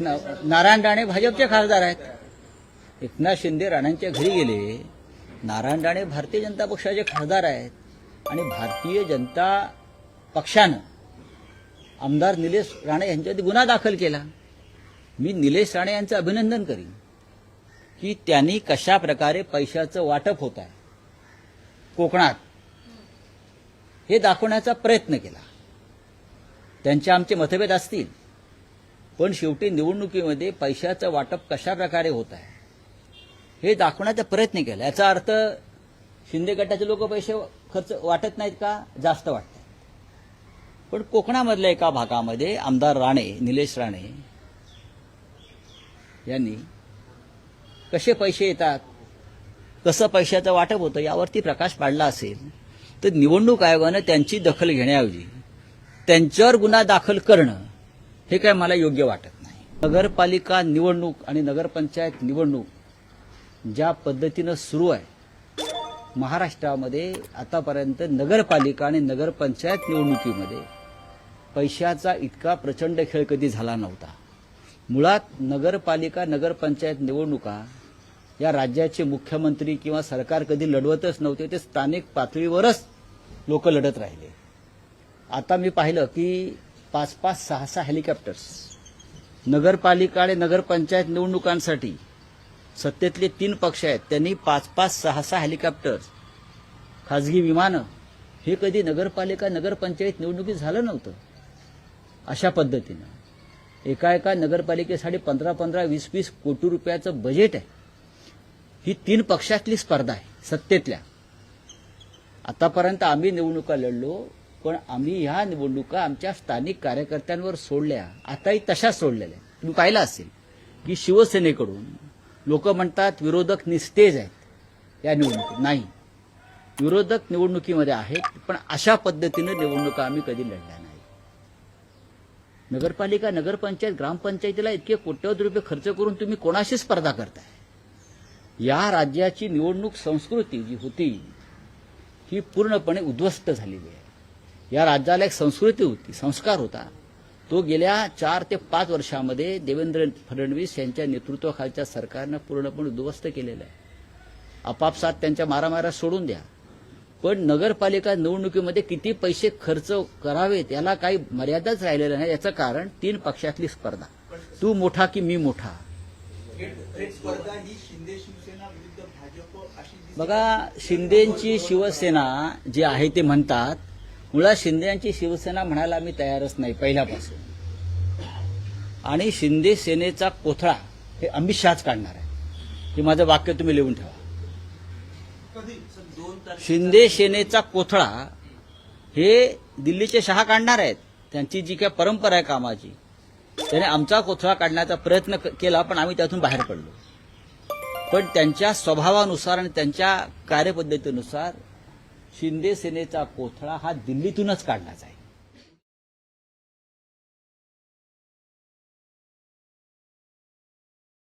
नारायण राणे भाजपचे खासदार आहेत. एकनाथ शिंदे राणांच्या घरी गेले. नारायण राणे भारतीय जनता पक्षाचे खासदार आहेत. आणि भारतीय जनता पक्षानं आमदार निलेश राणे यांच्यावरती गुन्हा दाखल केला. मी निलेश राणे यांचं अभिनंदन करीन की त्यांनी कशा प्रकारे पैशाचं वाटप होत आहे. कोकणात हे दाखवण्याचा प्रयत्न केला. त्यांचे आमचे मतभेद असतील. पण शेवटी निवडणुकीमध्ये पैशाचं वाटप कशा प्रकारे होत आहे? हे दाखवण्याचा प्रयत्न केला. याचा अर्थ शिंदे गटाचे लोक पैसे खर्च वाटत नाहीत का? जास्त वाटतात पण कोकणामधल्या एका भागामध्ये आमदार राणे निलेश राणे यांनी कसे पैसे येतात कसं पैशाचं वाटप होतं यावरती प्रकाश पाडला असेल तर निवडणूक आयोगानं त्यांची दखल घेण्याऐवजी त्यांच्यावर गुन्हा दाखल करणं हे काय मला योग्य वाटत नाही. नगरपालिका निवडणूक आणि नगरपंचायत निवडणूक ज्या पद्धतीनं सुरू आहे महाराष्ट्रामध्ये आतापर्यंत नगरपालिका आणि नगरपंचायत निवडणुकीमध्ये पैशाचा इतका प्रचंड खेळ कधी झाला नव्हता. मुळात नगरपालिका नगरपंचायत निवडणुका या राज्याचे मुख्यमंत्री किंवा सरकार कधी लढवतच नव्हते ते स्थानिक पातळीवरच लोक लढत राहिले. आता मी पाहिलं की पाच पाच सहा सहा हेलिकॉप्टर्स. नगरपालिका आणि नगरपंचायत निवडणुकांसाठी सत्तेतले तीन पक्ष आहेत. त्यांनी पाच पाच सहा सहा हेलिकॉप्टर्स. खाजगी विमानं. हे कधी नगरपालिका नगरपंचायत निवडणुकीत झालं नव्हतं. अशा पद्धतीनं. एका एका नगरपालिकेसाठी पंधरा पंधरा वीस वीस कोटी रुपयाचं बजेट आहे. ही तीन पक्षातली स्पर्धा आहे सत्तेतल्या. आतापर्यंत आम्ही निवडणुका लढलो. पण आम्ही ह्या निवडणुका आमच्या स्थानिक कार्यकर्त्यांवर सोडल्या. आताही तशाच सोडलेल्या आहेत. तुम्ही पाहिलं असेल की शिवसेनेकडून लोक म्हणतात विरोधक निस्तेज आहेत या निवडणुकीत. नाही. विरोधक निवडणुकीमध्ये आहेत पण अशा पद्धतीनं निवडणुका आम्ही कधी लढल्या नाही नगरपालिका नगरपंचायत ग्रामपंचायतीला इतके कोट्यवधी रुपये खर्च करून तुम्ही कोणाशी स्पर्धा करताय? या राज्याची निवडणूक संस्कृती जी होती ही पूर्णपणे उद्ध्वस्त झालेली आहे. या राज्याला एक संस्कृती होती संस्कार होता. तो गेल्या चार ते पाच वर्षामध्ये देवेंद्र फडणवीस यांच्या नेतृत्वाखालच्या सरकारनं पूर्णपणे उद्ध्वस्त केलेलं आहे. आपापसात त्यांच्या मारामारा सोडून द्या. पण नगरपालिका निवडणुकीमध्ये किती पैसे खर्च करावेत याला काही मर्यादाच राहिलेलं नाही. याचं कारण तीन पक्षातली स्पर्धा. तू मोठा की मी मोठा? बघा शिंदेची शिवसेना जी आहे ते म्हणतात मुळात शिंदेची शिवसेना म्हणायला मी तयारच नाही पहिल्यापासून. आणि शिंदे सेनेचा कोथळा हे अमित शहाच काढणार आहे. हे माझं वाक्य तुम्ही लिहून ठेवा. शिंदे सेनेचा कोथळा हे दिल्लीचे शहा काढणार आहेत. त्यांची जी काय परंपरा आहे कामाची त्याने आमचा कोथळा काढण्याचा प्रयत्न केला पण आम्ही त्यातून बाहेर पडलो. पण त्यांच्या स्वभावानुसार आणि त्यांच्या कार्यपद्धतीनुसार शिंदे सेनेचा कोथळा हा दिल्लीतूनच काढलाच आहे.